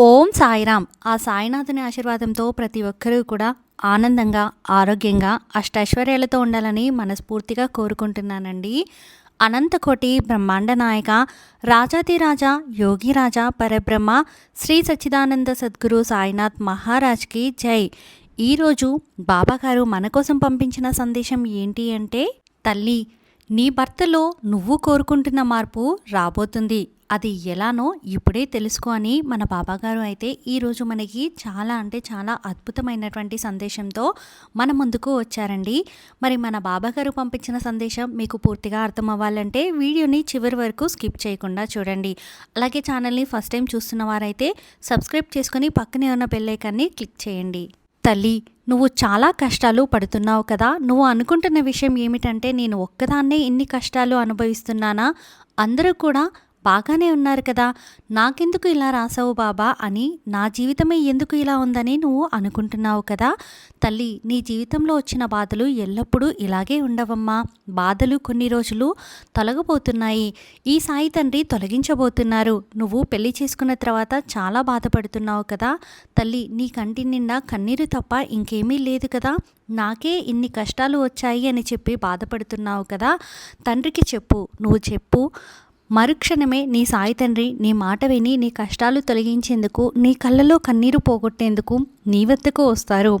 ఓం సాయిరామ్. ఆ సాయినాథుని ఆశీర్వాదంతో ప్రతి ఒక్కరూ కూడా ఆనందంగా ఆరోగ్యంగా అష్టైశ్వర్యాలతో ఉండాలని మనస్ఫూర్తిగా కోరుకుంటున్నానండి. అనంతకోటి బ్రహ్మాండ నాయక రాజాతిరాజా యోగిరాజా పరబ్రహ్మ శ్రీ సచ్చిదానంద సద్గురు సాయినాథ్ మహారాజ్కి జై. ఈరోజు బాబాగారు మన కోసం పంపించిన సందేశం ఏంటి అంటే తల్లి నీ భర్తలో నువ్వు కోరుకుంటున్న మార్పు రాబోతుంది. అది ఎలానో ఇప్పుడే తెలుసుకో అని మన బాబాగారు అయితే ఈరోజు మనకి చాలా అంటే చాలా అద్భుతమైనటువంటి సందేశంతో మన ముందుకు వచ్చారండి. మరి మన బాబాగారు పంపించిన సందేశం మీకు పూర్తిగా అర్థం అవ్వాలంటే వీడియోని చివరి వరకు స్కిప్ చేయకుండా చూడండి. అలాగే ఛానల్ని ఫస్ట్ టైం చూస్తున్న వారైతే సబ్స్క్రైబ్ చేసుకొని పక్కనే ఉన్న బెల్లైకాన్ని క్లిక్ చేయండి. తల్లి నువ్వు చాలా కష్టాలు పడుతున్నావు కదా. నువ్వు అనుకుంటున్న విషయం ఏమిటంటే నేను ఒక్కదాన్నే ఇన్ని కష్టాలు అనుభవిస్తున్నానా? అందరూ కూడా బాగానే ఉన్నారు కదా. నాకెందుకు ఇలా రాసావు బాబా అని నా జీవితమే ఎందుకు ఇలా ఉందని నువ్వు అనుకుంటున్నావు కదా. తల్లి నీ జీవితంలో వచ్చిన బాధలు ఎల్లప్పుడూ ఇలాగే ఉండవమ్మా. బాధలు కొన్ని రోజులు తొలగబోతున్నాయి ఈ సాయి తండ్రి తొలగించబోతున్నారు. నువ్వు పెళ్ళి చేసుకున్న తర్వాత చాలా బాధపడుతున్నావు కదా. తల్లి నీ కంటి నిండా కన్నీరు తప్ప ఇంకేమీ లేదు కదా. నాకే ఇన్ని కష్టాలు వచ్చాయి అని చెప్పి బాధపడుతున్నావు కదా. తండ్రికి చెప్పు నువ్వు చెప్పు. మరుక్షణమే నీ సాయి తండ్రి నీ మాట విని నీ కష్టాలు తొలగించేందుకు నీ కళ్ళలో కన్నీరు పోగొట్టేందుకు నీ వద్దకు వస్తారు.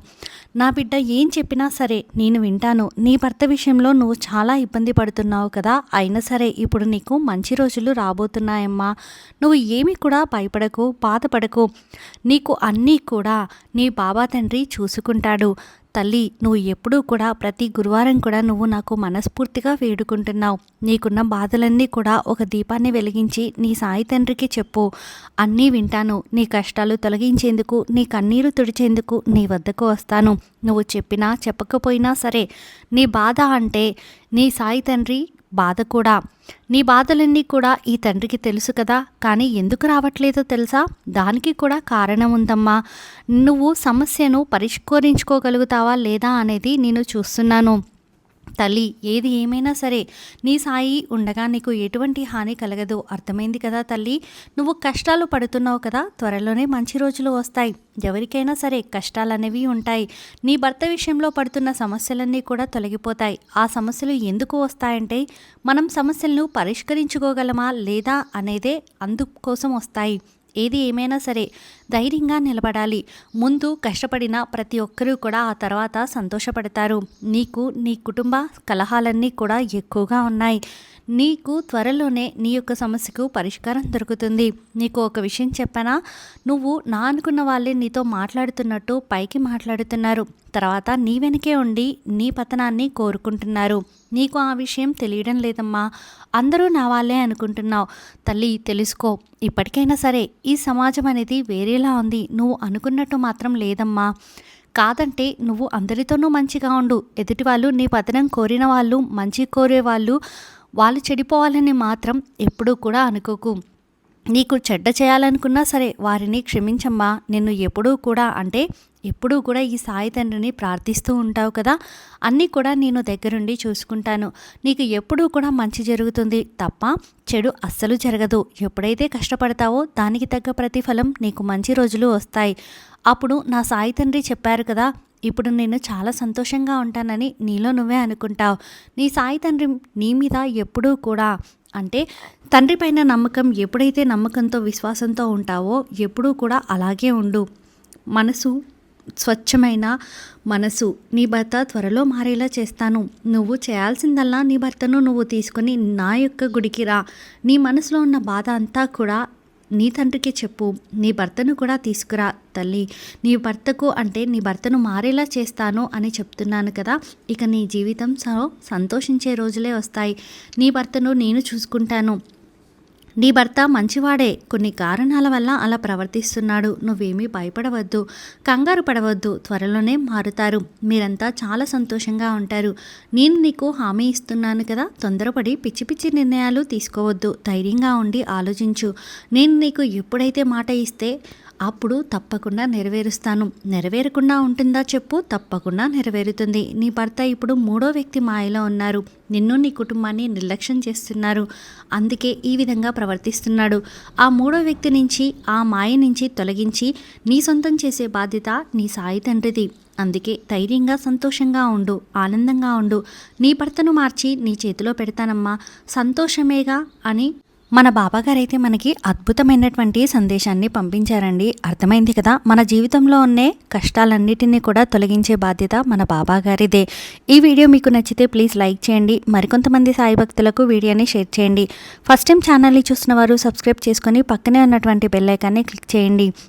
నా బిడ్డ ఏం చెప్పినా సరే నేను వింటాను. నీ భర్త విషయంలో నువ్వు చాలా ఇబ్బంది పడుతున్నావు కదా. అయినా సరే ఇప్పుడు నీకు మంచి రోజులు రాబోతున్నాయమ్మా. నువ్వు ఏమి కూడా భయపడకు బాధపడకు. నీకు అన్నీ కూడా నీ బాబా తండ్రి చూసుకుంటాడు. తల్లి నువ్వు ఎప్పుడూ కూడా ప్రతి గురువారం కూడా నువ్వు నాకు మనస్ఫూర్తిగా వేడుకుంటున్నావు. నీకున్న బాధలన్నీ కూడా ఒక దీపాన్ని వెలిగించి నీ సాయి తండ్రికి చెప్పు. అన్నీ వింటాను. నీ కష్టాలు తొలగించేందుకు నీ కన్నీరు తుడిచేందుకు నీ వద్దకు వస్తాను. నువ్వు చెప్పినా చెప్పకపోయినా సరే నీ బాధ అంటే నీ సాయి తండ్రి బాధ కూడా. నీ బాధలన్నీ కూడా ఈ తండ్రికి తెలుసు కదా. కానీ ఎందుకు రావట్లేదో తెలుసా? దానికి కూడా కారణం ఉందమ్మా. నువ్వు సమస్యను పరిష్కరించుకోగలుగుతావా లేదా అనేది నేను చూస్తున్నాను. తల్లి ఏది ఏమైనా సరే నీ సాయి ఉండగా నీకు ఎటువంటి హాని కలగదు. అర్థమైంది కదా తల్లి? నువ్వు కష్టాలు పడుతున్నావు కదా త్వరలోనే మంచి రోజులు వస్తాయి. ఎవరికైనా సరే కష్టాలు అనేవి ఉంటాయి. నీ భర్త విషయంలో పడుతున్న సమస్యలన్నీ కూడా తొలగిపోతాయి. ఆ సమస్యలు ఎందుకు వస్తాయంటే మనం సమస్యలను పరిష్కరించుకోగలమా లేదా అనేదే అందుకోసం వస్తాయి. ఏది ఏమైనా సరే ధైర్యంగా నిలబడాలి. ముందు కష్టపడిన ప్రతి ఒక్కరూ కూడా ఆ తర్వాత సంతోషపడతారు. నీకు నీ కుటుంబ కలహాలన్నీ కూడా ఎక్కువగా ఉన్నాయి. నీకు త్వరలోనే నీ యొక్క సమస్యకు పరిష్కారం దొరుకుతుంది. నీకు ఒక విషయం చెప్పనా? నువ్వు నా అనుకున్న వాళ్ళే నీతో మాట్లాడుతున్నట్టు పైకి మాట్లాడుతున్నారు. తర్వాత నీ వెనకే ఉండి నీ పతనాన్ని కోరుకుంటున్నారు. నీకు ఆ విషయం తెలియడం లేదమ్మా. అందరూ నా వాళ్ళే అనుకుంటున్నావు. తల్లి తెలుసుకో. ఇప్పటికైనా సరే ఈ సమాజం అనేది వేరేలా ఉంది. నువ్వు అనుకున్నట్టు మాత్రం లేదమ్మా. కాదంటే నువ్వు అందరితోనూ మంచిగా ఉండు. ఎదుటి వాళ్ళు నీ పతనం కోరిన వాళ్ళు మంచి కోరే వాళ్ళు వాళ్ళు చెడిపోవాలని మాత్రం ఎప్పుడూ కూడా అనుకోకు. నీకు చెడ్డ చేయాలనుకున్నా సరే వారిని క్షమించమ్మా. నిన్ను ఎప్పుడూ కూడా అంటే ఎప్పుడూ కూడా ఈ సాయి తండ్రిని ప్రార్థిస్తూ ఉంటావు కదా. అన్నీ కూడా నేను దగ్గరుండి చూసుకుంటాను. నీకు ఎప్పుడూ కూడా మంచి జరుగుతుంది తప్ప చెడు అస్సలు జరగదు. ఎప్పుడైతే కష్టపడతావో దానికి తగ్గ ప్రతిఫలం నీకు మంచి రోజులు వస్తాయి. అప్పుడు నా సాయి తండ్రి చెప్పారు కదా ఇప్పుడు నేను చాలా సంతోషంగా ఉంటానని నీలో నువ్వే అనుకుంటావు. నీ సాయి తండ్రి నీ మీద ఎప్పుడూ కూడా అంటే తండ్రి పైన నమ్మకం ఎప్పుడైతే నమ్మకంతో విశ్వాసంతో ఉంటావో ఎప్పుడూ కూడా అలాగే ఉండు. మనసు స్వచ్ఛమైన మనసు నీ భర్త త్వరలో మారేలా చేస్తాను. నువ్వు చేయాల్సిందల్లా నీ భర్తను నువ్వు తీసుకొని నా యొక్క గుడికి రా. నీ మనసులో ఉన్న బాధ అంతా కూడా నీ తండ్రికి చెప్పు. నీ భర్తను కూడా తీసుకురా తల్లి. నీ భర్తకు అంటే నీ భర్తను మారేలా చేస్తాను అని చెప్తున్నాను కదా. ఇక నీ జీవితం సంతోషించే రోజులే వస్తాయి. నీ భర్తను నేను చూసుకుంటాను. నీ భర్త మంచివాడే. కొన్ని కారణాల వల్ల అలా ప్రవర్తిస్తున్నాడు. నువ్వేమీ భయపడవద్దు. కంగారు పడవద్దు. త్వరలోనే మారుతారు. మీరంతా చాలా సంతోషంగా ఉంటారు. నేను నీకు హామీ ఇస్తున్నాను కదా. తొందరపడి పిచ్చి పిచ్చి నిర్ణయాలు తీసుకోవద్దు. ధైర్యంగా ఉండి ఆలోచించు. నేను నీకు ఎప్పుడైతే మాట ఇస్తే అప్పుడు తప్పకుండా నెరవేరుస్తాను. నెరవేరకుండా ఉంటుందా చెప్పు? తప్పకుండా నెరవేరుతుంది. నీ భర్త ఇప్పుడు మూడో వ్యక్తి మాయలో ఉన్నారు. నిన్ను నీ కుటుంబాన్ని నిర్లక్ష్యం చేస్తున్నారు. అందుకే ఈ విధంగా ప్రవర్తిస్తున్నాడు. ఆ మూడో వ్యక్తి నుంచి ఆ మాయ నుంచి తొలగించి నీ సొంతం చేసే బాధ్యత నీ సాయి తండ్రిది. అందుకే ధైర్యంగా సంతోషంగా ఉండు ఆనందంగా ఉండు. నీ భర్తను మార్చి నీ చేతిలో పెడతానమ్మా. సంతోషమేగా అని మన బాబాగారైతే మనకి అద్భుతమైనటువంటి సందేశాన్ని పంపించారండి. అర్థమైంది కదా? మన జీవితంలో ఉండే కష్టాలన్నిటినీ కూడా తొలగించే బాధ్యత మన బాబాగారిదే. ఈ వీడియో మీకు నచ్చితే ప్లీజ్ లైక్ చేయండి. మరికొంతమంది సాయి భక్తులకు వీడియోని షేర్ చేయండి. ఫస్ట్ టైం ఛానల్ని చూసిన వారు సబ్స్క్రైబ్ చేసుకొని పక్కనే ఉన్నటువంటి బెల్లైకాన్ని క్లిక్ చేయండి.